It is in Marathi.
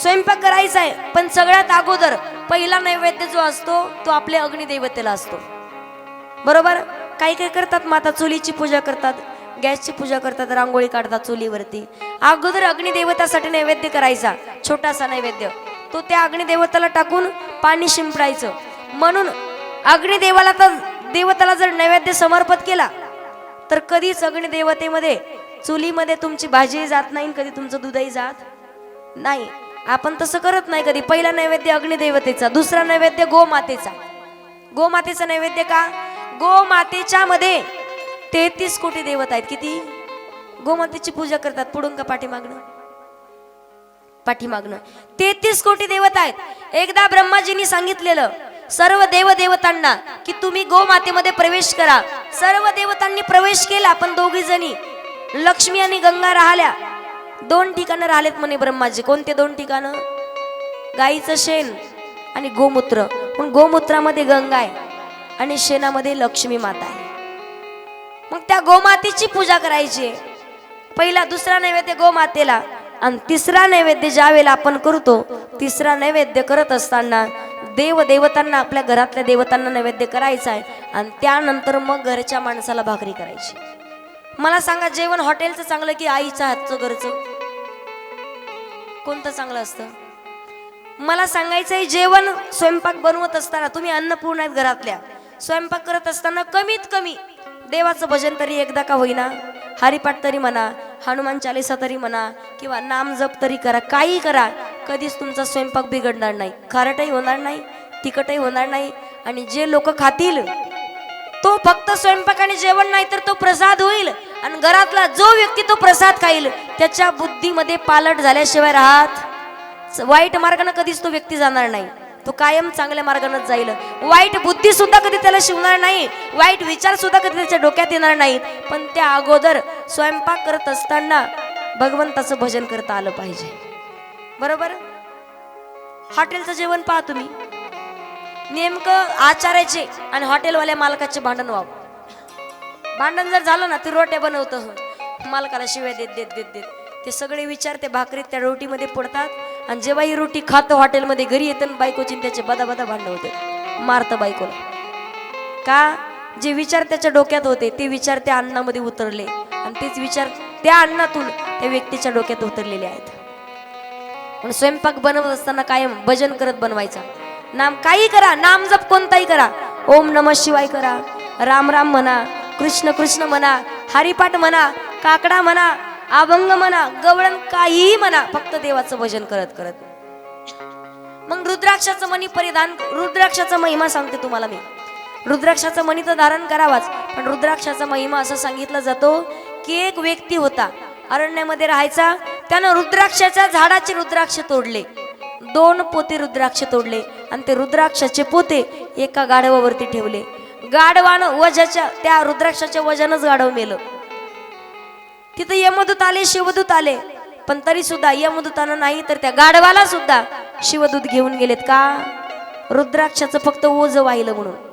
स्वयंपाक करायचा आहे पण सगळ्यात अगोदर पहिला नैवेद्य जो असतो तो आपल्या अग्निदेवतेला असतो. बरोबर? काही काही करतात माता चुलीची पूजा करतात गॅसची पूजा करतात रांगोळी काढतात चुलीवरती. अगोदर अग्निदेवतासाठी नैवेद्य करायचा छोटासा नैवेद्य. तो त्या अग्निदेवताला टाकून पाणी शिंपडायचं. म्हणून अग्निदेवाला तर देवताला जर नैवेद्य समर्पित केला तर कधीच अग्निदेवतेमध्ये चुलीमध्ये तुमची भाजीही जात नाही कधी तुमचं दूधही जात नाही. आपण तसं करत नाही कधी. पहिला नैवेद्य अग्निदेवतेचा दुसरा नैवेद्य गोमातेचा. गोमातेचा नैवेद्य का? गोमातेच्या मध्ये तेहतीस कोटी देवत आहेत. किती? गोमातेची पूजा करतात. पुढून का पाठीमागणं पाठीमागणं तेहतीस कोटी देवत आहेत. एकदा ब्रह्माजींनी सांगितलेलं सर्व देव देवतांना की तुम्ही गोमातेमध्ये प्रवेश करा. सर्व देवतांनी प्रवेश केला पण दोघी जणी लक्ष्मी आणि गंगा राहिल्या. दोन ठिकाणं राहिलेत म्हणे ब्रह्माजी. कोणते दोन ठिकाणं? गाईचं शेण आणि गोमूत्र. पण गोमूत्रामध्ये गंगा आहे आणि शेणामध्ये लक्ष्मी माता आहे. मग त्या गोमातेची पूजा करायची. पहिला दुसरा नैवेद्य गोमातेला आणि तिसरा नैवेद्य ज्या वेळेला आपण करतो तिसरा नैवेद्य करत असताना देव देवतांना आपल्या घरातल्या देवतांना नैवेद्य करायचा आहे आणि त्यानंतर मग घरच्या माणसाला भाकरी करायची. मला सांगा जेवण हॉटेलचं चांगलं की आईच्या हातचं घरचं? कोणतं चांगलं असतं? मला सांगायचं आहे जेवण स्वयंपाक बनवत असताना तुम्ही अन्नपूर्ण आहेत घरातल्या. स्वयंपाक करत असताना कमीत कमी देवाचं भजन तरी एकदा का होईना? हरिपाठ तरी म्हणा हनुमान चालिसा तरी म्हणा किंवा नाम जप तरी करा काही करा. कधीच तुमचा स्वयंपाक बिघडणार नाही. खारटही होणार नाही तिखटही होणार नाही आणि जे लोक खातील तो फक्त स्वयंपाक आणि जेवण नाही तर तो प्रसाद होईल. घरातला जो व्यक्ती तो प्रसाद खाईल त्याच्या बुद्धीमध्ये पालट झाल्याशिवाय राहत वाईट मार्गानं कधीच तो व्यक्ती जाणार नाही. तो कायम चांगल्या मार्गानं जाईल. वाईट बुद्धी सुद्धा कधी त्याला शिवणार नाही. वाईट विचार सुद्धा कधी त्याच्या डोक्यात येणार नाहीत. पण त्या अगोदर स्वयंपाक करत असताना भगवंताचं भजन करता आलं पाहिजे. बरोबर? हॉटेलचं जेवण पहा तुम्ही. नेमकं आचार्याचे आणि हॉटेलवाल्या मालकाचे भांडण व्हावं भांडण जर झालं ना ते रोट्या बनवतं. मालकाला शिव्या देत देत देत देत. ते सगळे विचार ते भाकरीत त्या रोटीमध्ये पडतात. आणि जेव्हा ही रोटी खातं हॉटेलमध्ये घरी येतं आणि बायकोची त्याचे बदा बदा भांडण होते मारतं बायकोला. का? जे विचार त्याच्या डोक्यात होते ते विचार त्या अन्नामध्ये उतरले. आणि तेच विचार त्या अन्नातून त्या व्यक्तीच्या डोक्यात उतरलेले आहेत. पण स्वयंपाक बनवत असताना कायम भजन करत बनवायचा. नाम काही करा नाम जप कोणताही करा. ओम नम शिवाय करा. राम राम म्हणा. कृष्ण कृष्ण म्हणा हरिपाठ म्हणा काकडा म्हणा अभंग म्हणा गवळण काहीही म्हणा फक्त देवाचं भजन करत करत. मग रुद्राक्षाचं मणी परिधान रुद्राक्षाचा महिमा सांगते तुम्हाला मी. रुद्राक्षाचं मणी तर धारण करावाच पण रुद्राक्षाचा महिमा असं सांगितलं जातो की एक व्यक्ती होता अरण्यामध्ये राहायचा त्यानं रुद्राक्षाच्या झाडाचे रुद्राक्ष तोडले. दोन पोते रुद्राक्ष तोडले आणि ते रुद्राक्षाचे पोते एका गाढवावरती ठेवले. गाढवानं वजाच्या त्या रुद्राक्षाच्या वजनच गाढव मेलं. तिथं यमदूत आले शिवदूत आले. पण तरी सुद्धा यमदूतानं नाही तर त्या गाढवाला सुद्धा शिवदूत घेऊन गेलेत का? रुद्राक्षाचं फक्त ओझ वाहिलं म्हणून.